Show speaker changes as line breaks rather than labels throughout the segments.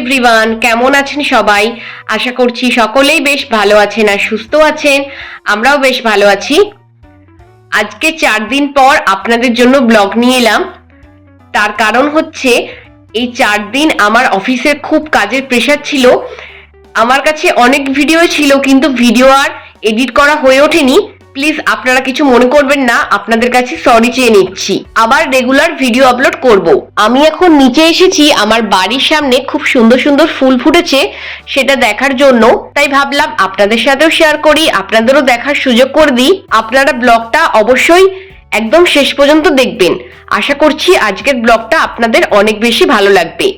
Everyone কেমন আছেন সবাই? আশা করছি সকলেই বেশ ভালো আছেন আর সুস্থ আছেন। আমরাও বেশ ভালো আছি। আজকে চার দিন পর আপনাদের জন্য ব্লগ নিয়ে এলাম। তার কারণ হচ্ছে, এই চার দিন আমার অফিসের খুব কাজের প্রেশার ছিল। আমার কাছে অনেক ভিডিও ছিল, কিন্তু ভিডিও আর এডিট করা হয়ে ওঠেনি। প্লিজ আপনারা কিছু মনে করবেন না, আপনাদের কাছে সরি চেয়ে নিচ্ছি। আবার রেগুলার ভিডিও আপলোড করব। আমি এখন নিচে এসেছি, আমার বাড়ির সামনে খুব সুন্দর সুন্দর ফুল ফুটেছে, সেটা দেখার জন্য। তাই ভাবলাম আপনাদের সাথেও শেয়ার করি, আপনাদেরও দেখার সুযোগ করে দিই। আপনারা ব্লগটা অবশ্যই একদম শেষ পর্যন্ত দেখবেন। আশা করছি আজকের ব্লগটা আপনাদের অনেক বেশি ভালো লাগবে।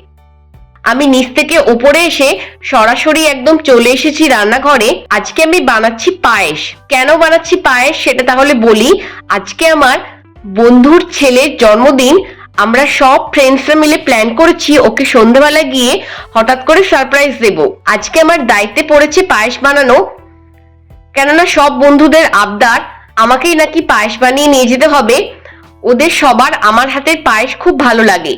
আমি নিচ থেকে উপরে এসে সরাসরি একদম চলে এসেছি রান্নাঘরে। আজকে আমি বানাচ্ছি পায়েস। কেন বানাচ্ছি পায়েস সেটা তাহলে বলি, আজকে আমার বন্ধুর ছেলের জন্মদিন। আমরা সব ফ্রেন্ডসরা মিলে প্ল্যান করেছি, ওকে সন্ধ্যাবেলা গিয়ে হঠাৎ করে সারপ্রাইজ দেব। আজকে আমার দায়িত্বে পড়েছে পায়েস বানানো। কেননা সব বন্ধুদের আবদার, আমাকেই নাকি পায়েস বানিয়ে নিয়ে যেতে হবে। ওদের সবার আমার হাতের পায়েস খুব ভালো লাগে।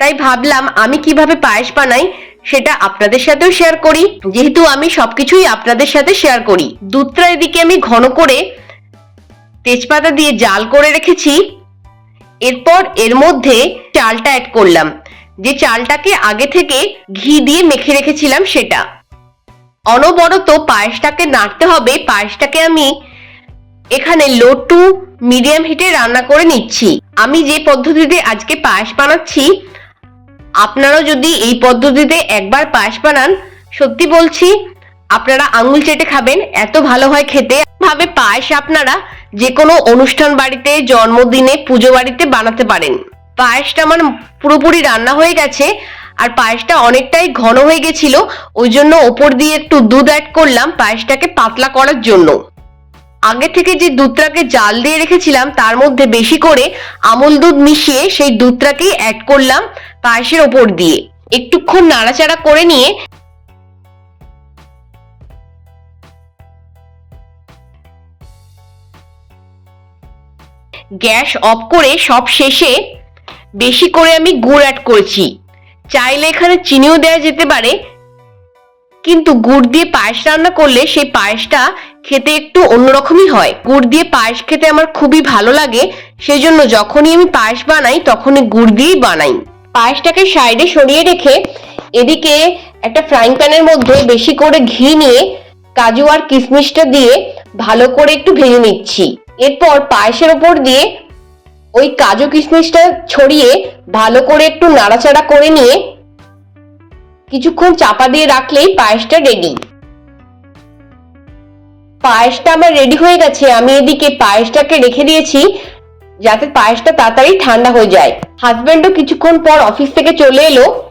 তাই ভাবলাম আমি কীভাবে পায়েস বানাই সেটা আপনাদের সাথেও শেয়ার করি। যেহেতু আমি সবকিছুই আপনাদের সাথে শেয়ার করি। দুধটা এদিকে আমি ঘন করে তেজপাতা দিয়ে জাল করে রেখেছি। এরপর এর মধ্যে চালটা অ্যাড করলাম। যে চালটাকে আগে থেকে ঘি দিয়ে মেখে রেখেছিলাম সেটা। অনবরত পায়েসটাকে নাড়তে হবে। পায়েসটাকে আমি এখানে লো টু মিডিয়াম হিটে রান্না করে নিচ্ছি। আমি যে পদ্ধতিতে আজকে পায়েস বানাচ্ছি আপনারাও যদি এই পদ্ধতিতে একবার পায়েস বানান, সত্যি বলছি, আপনারা আঙুল চেটে খাবেন, এত ভালো হয় খেতে। ভাবে পায়েস আপনারা যে কোনো অনুষ্ঠান বাড়িতে, জন্মদিনে, পুজো বাড়িতে বানাতে পারেন। পায়েসটা আমার পুরোপুরি রান্না হয়ে গেছে, আর পায়েসটা অনেকটাই ঘন হয়ে গেছিল, ওই জন্য ওপর দিয়ে একটু দুধ অ্যাড করলাম পায়েসটাকে পাতলা করার জন্য। আগে থেকে যে দুধটাকে জাল দিয়ে রেখেছিলাম, তার মধ্যে বেশি করে আমুল দুধ মিশিয়ে সেই দুধটাকেই অ্যাড করলাম পায়েসের ওপর দিয়ে। একটুক্ষণ নাড়াচাড়া করে নিয়ে গ্যাস অফ করে সব শেষে বেশি করে আমি গুড় অ্যাড করেছি। চাইলে এখানে চিনিও দেওয়া যেতে পারে। কিন্তু গুড় দিয়ে পায়েস রান্না করলে সেই পায়েসটা খেতে একটু অন্যরকমই হয়। গুড় দিয়ে পায়েস খেতে আমার খুবই ভালো লাগে সেই জন্য যখনই আমি পায়েস বানাই, তখনই গুড় দিয়েই বানাই। পায়েসটাকে সাইডে সরিয়ে রেখে এদিকে একটা ফ্রাইং প্যানের মধ্যে বেশি করে ঘি নিয়ে কাজু আর কিশমিশটা দিয়ে ভালো করে একটু ভেজে নিচ্ছি। এরপর পায়েসের ওপর দিয়ে ওই কাজু কিশমিশটা ছড়িয়ে ভালো করে একটু নাড়াচাড়া করে নিয়ে কিছুক্ষণ চাপা দিয়ে রাখলেই পায়েসটা রেডি পায়েসটা আমার রেডি হয়ে গেছে, আমি এদিকে পায়েসটাকে রেখে দিয়েছি, যাতে পায়েসটা তাড়াতাড়ি ঠান্ডা হয়ে যায়। হাজব্যান্ডও কিছুক্ষণ পর অফিস থেকে চলে এলো।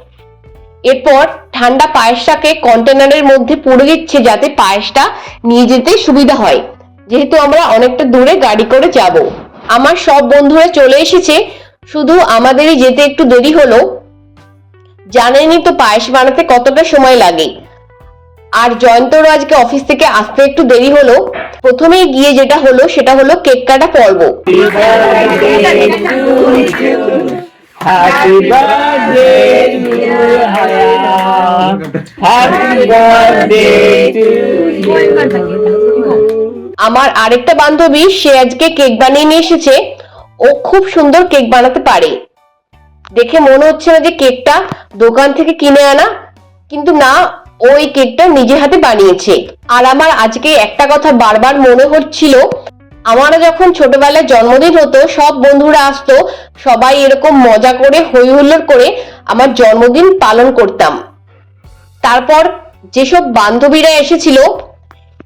এরপর ঠান্ডা পায়েসটাকে কন্টেনারের মধ্যে পুড়ে দিচ্ছে যাতে পায়েসটা নিয়ে যেতে সুবিধা হয়। যেহেতু আমরা অনেকটা দূরে গাড়ি করে যাব। আমার সব বন্ধুরা চলে এসেছে। শুধু আমাদেরই যেতে একটু দেরি হলো। জানেনই তো পায়েস বানাতে কতটা সময় লাগে। আর জয়ন্তরও আজকে অফিস থেকে আসতে একটু দেরি হলো। প্রথমেই গিয়ে যেটা হলো সেটা হলো কেক কাটা পর্ব।
Happy birthday to Haya. Happy birthday to
আমার আরেকটা বান্ধবী সে আজকে কেক বানিয়ে নিয়ে এসেছে। ও খুব সুন্দর কেক বানাতে পারে। দেখে মনে হচ্ছে না যে কেকটা দোকান থেকে কিনে আনা, কিন্তু না, ওই কেকটা নিজে হাতে বানিয়েছে। আর আমার আজকে একটা কথা বারবার মনে হচ্ছিল, আমারও যখন ছোটবেলায় জন্মদিন হতো, সব বন্ধুরা আসতো, সবাই এরকম মজা করে হই হুল্লোড় করে আমার জন্মদিন পালন করতাম। তারপর যেসব বান্ধবীরা এসেছিল,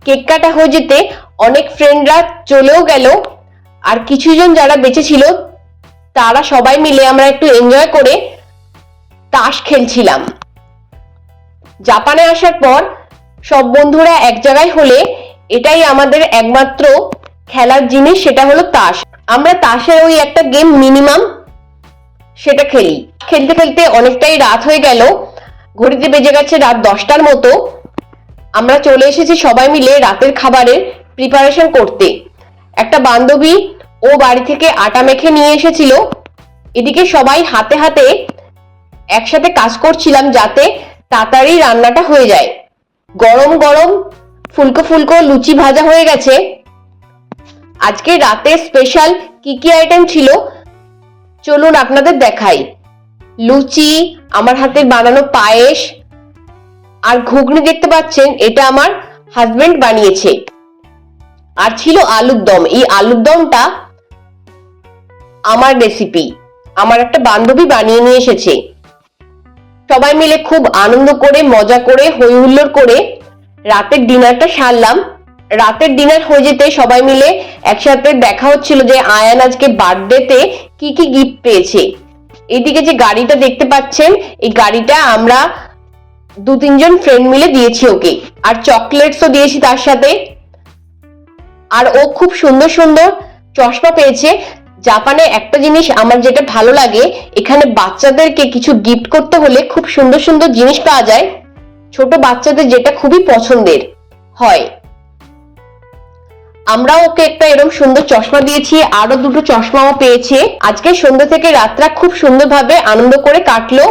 কেক কাটা হয়ে যেতে অনেক ফ্রেন্ডরা চলেও গেল, আর কিছুজন যারা বেঁচে ছিল তারা সবাই মিলে আমরা একটু এনজয় করে তাস খেলছিলাম। জাপানে আসার পর সব বন্ধুরা এক জায়গায় হলে এটাই আমাদের একমাত্র খেলার জিনিস, সেটা হলো তাস। আমরা তাসের ওই একটা গেম মিনিমাম সেটা খেলি। খেলতে খেলতে অনেকটাই রাত হয়ে গেল। ঘড়িতে বেজে গেছে রাত দশটার মতো। আমরা চলে এসেছি সবাই মিলে রাতের খাবারের প্রিপারেশন করতে। একটা বান্ধবী ও বাড়ি থেকে আটা মেখে নিয়ে এসেছিল। এদিকে সবাই হাতে হাতে একসাথে কাজ করছিলাম যাতে তাড়াতাড়ি রান্নাটা হয়ে যায়। গরম গরম ফুলকো ফুলকো লুচি ভাজা হয়ে গেছে। আজকে রাতে স্পেশাল কি কি আইটেম ছিল? চলুন আপনাদের দেখাই। লুচি, আমার হাতে বানানো পায়েস আর ঘুগনি দেখতে পাচ্ছেন, এটা আমার হাজবেন্ড বানিয়েছে। আর ছিল আলুর দম। এই আলুর দমটা আমার রেসিপি আমার একটা বান্ধবী বানিয়ে নিয়ে এসেছে। সবাই মিলে খুব আনন্দ করে, মজা করে হই হুল্লোড় করে রাতের ডিনারটা সারলাম। রাতের ডিনার হয়ে যেতে সবাই মিলে একসাথে দেখা হচ্ছিল যে আয়ান আজকে বার্থডেতে কি কি গিফট পেয়েছে। এদিকে যে গাড়িটা দেখতে পাচ্ছেন, এই গাড়িটা আমরা দু তিনজন ফ্রেন্ড মিলে দিয়েছি ওকে। আর চকলেটসও দিয়েছি তার সাথে। আর ও খুব সুন্দর সুন্দর চশমা পেয়েছে। জাপানে একটা জিনিস আমার যেটা ভালো লাগে, এখানে বাচ্চাদেরকে কিছু গিফট করতে হলে খুব সুন্দর সুন্দর জিনিস পাওয়া যায়। ছোট বাচ্চাদের যেটা খুবই পছন্দের হয়। আমরা ওকে একটা এরকম সুন্দর চশমা দিয়েছি আরও দুটো চশমাও পেয়েছে। আজকে সন্ধ্যা থেকে রাতটা খুব সুন্দরভাবে আনন্দ করে কাটলো।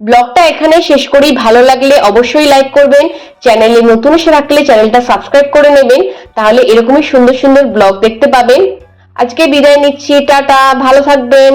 ব্লগটা এখানে শেষ করি। ভালো লাগলে অবশ্যই লাইক করবেন। চ্যানেলে নতুন এসে থাকলে চ্যানেলটা সাবস্ক্রাইব করে নেবেন। তাহলে এরকমই সুন্দর সুন্দর ব্লগ দেখতে পাবেন। আজকে বিদায় নিচ্ছি টাটা ভালো থাকবেন।